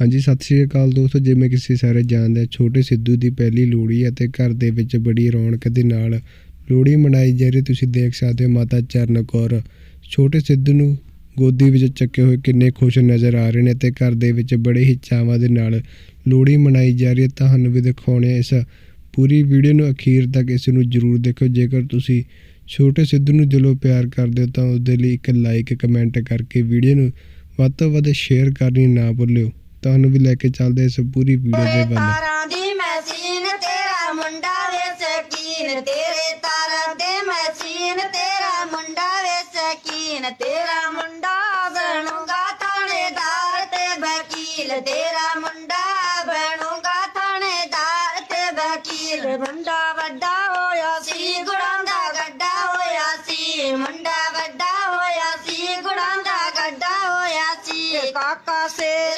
ਹਾਂਜੀ, ਸਤਿ ਸ਼੍ਰੀ ਅਕਾਲ ਦੋਸਤੋ, ਜਿਵੇਂ ਕਿ ਤੁਸੀਂ ਸਾਰੇ ਜਾਣਦੇ ਆ, ਛੋਟੇ ਸਿੱਧੂ ਦੀ ਪਹਿਲੀ ਲੋਹੜੀ ਹੈ ਤੇ ਘਰ ਦੇ ਵਿੱਚ ਬੜੀ ਰੌਣਕ ਦੇ ਨਾਲ ਲੋਹੜੀ ਮਨਾਈ ਜਾ ਰਹੀ, ਤੁਸੀਂ ਦੇਖ ਸਕਦੇ ਹੋ ਮਾਤਾ ਚਰਨ ਕੌਰ। ਛੋਟੇ ਸਿੱਧੂ ਨੂੰ ਗੋਦੀ ਵਿੱਚ ਚੱਕੇ ਹੋਏ ਕਿੰਨੇ ਖੁਸ਼ ਨਜ਼ਰ ਆ ਰਹੇ ਨੇ ਤੇ ਘਰ ਦੇ ਵਿੱਚ ਬੜੇ ਹੀ ਚਾਵਾਂ ਦੇ ਨਾਲ ਲੋਹੜੀ ਮਨਾਈ ਜਾ ਰਹੀ ਹੈ। ਤੁਹਾਨੂੰ ਵੀ ਦਿਖਾਉਣੇ ਆ ਇਸ ਪੂਰੀ ਵੀਡੀਓ ਨੂੰ, ਅਖੀਰ ਤੱਕ ਇਸ ਨੂੰ ਜਰੂਰ ਦੇਖੋ। ਜੇਕਰ ਤੁਸੀਂ ਛੋਟੇ ਸਿੱਧੂ ਨੂੰ ਦਿਲੋਂ ਪਿਆਰ ਕਰਦੇ ਹੋ, ਤਾਂ ਉਸ ਦੇ ਲਈ ਇੱਕ ਲਾਈਕ ਕਮੈਂਟ ਕਰਕੇ ਵੀਡੀਓ ਨੂੰ ਵੱਧ ਤੋਂ ਵੱਧ ਸ਼ੇਅਰ ਕਰਨੀ ਨਾ ਭੁੱਲਿਓ। ਤੁਹਾਨੂੰ ਵੀ ਲੈ ਕੇ ਚੱਲਦੇ ਇਸ ਪੂਰੀ ਵੀਡੀਓ ਦੇ ਵੱਲ। ਤਾਰਾਂ ਦੀ ਮਸ਼ੀਨ, ਤੇਰਾ ਮੁੰਡਾ ਵੇ ਸਕੀਨ, ਤੇਰਾ ਮੁੰਡਾ ਵੇ ਸਕੀਨ, ਤੇਰਾ ਤੇ ਵਕੀਲ, ਤੇਰਾ ਮੁੰਡਾ ਬਣੂਗਾ ਥਾਣੇਦਾਰ ਤੇ ਵਕੀਲ, ਮੁੰਡਾ ਵੱਡਾ que caca se